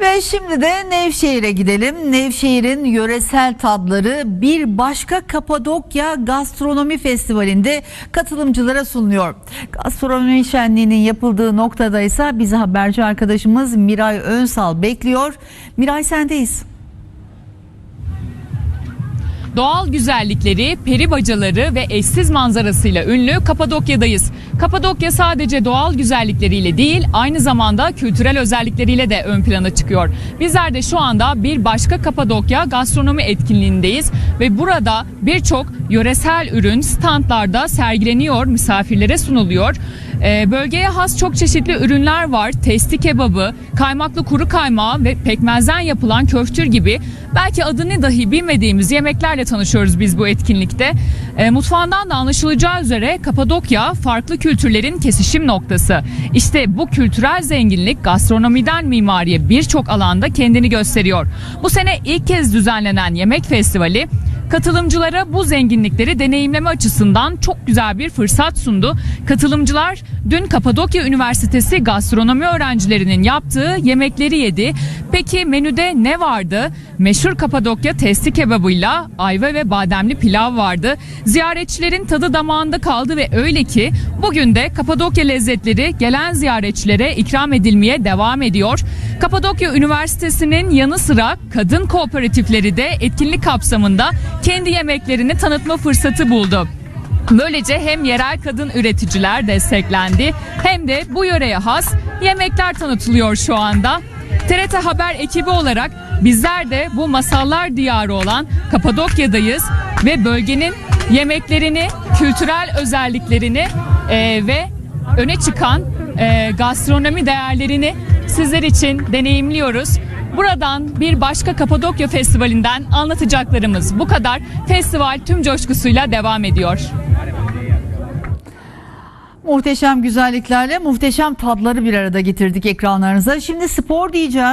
Ve şimdi de Nevşehir'e gidelim. Nevşehir'in yöresel tadları bir başka Kapadokya Gastronomi Festivali'nde katılımcılara sunuluyor. Gastronomi şenliğinin yapıldığı noktada ise bizi haberci arkadaşımız Miray Önsal bekliyor. Miray sendeyiz. Doğal güzellikleri, peri bacaları ve eşsiz manzarasıyla ünlü Kapadokya'dayız. Kapadokya sadece doğal güzellikleriyle değil, aynı zamanda kültürel özellikleriyle de ön plana çıkıyor. Bizler de şu anda bir başka Kapadokya gastronomi etkinliğindeyiz ve burada birçok yöresel ürün standlarda sergileniyor, misafirlere sunuluyor. Ee, bölgeye has çok çeşitli ürünler var. Testi kebabı, kaymaklı kuru kaymağı ve pekmezden yapılan köftür gibi belki adını dahi bilmediğimiz yemeklerle tanışıyoruz biz bu etkinlikte. Ee, mutfağından da anlaşılacağı üzere Kapadokya farklı kültürlerin kesişim noktası. İşte bu kültürel zenginlik gastronomiden mimariye birçok alanda kendini gösteriyor. Bu sene ilk kez düzenlenen yemek festivali Katılımcılara bu zenginlikleri deneyimleme açısından çok güzel bir fırsat sundu. Katılımcılar dün Kapadokya Üniversitesi gastronomi öğrencilerinin yaptığı yemekleri yedi. Peki menüde ne vardı? Meşhur Kapadokya testi kebabıyla ayva ve bademli pilav vardı. Ziyaretçilerin tadı damağında kaldı ve öyle ki bugün de Kapadokya lezzetleri gelen ziyaretçilere ikram edilmeye devam ediyor. Kapadokya Üniversitesi'nin yanı sıra kadın kooperatifleri de etkinlik kapsamında kendi yemeklerini tanıtma fırsatı buldu. Böylece hem yerel kadın üreticiler desteklendi hem de bu yöreye has yemekler tanıtılıyor şu anda. TRT Haber ekibi olarak bizler de bu masallar diyarı olan Kapadokya'dayız ve bölgenin yemeklerini, kültürel özelliklerini eee, ve öne çıkan eee, gastronomi değerlerini sizler için deneyimliyoruz. Buradan bir başka Kapadokya Festivali'nden anlatacaklarımız bu kadar. Festival tüm coşkusuyla devam ediyor. Muhteşem güzelliklerle muhteşem tadları bir arada getirdik ekranlarınıza. Şimdi spor diyeceğiz.